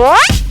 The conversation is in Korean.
ย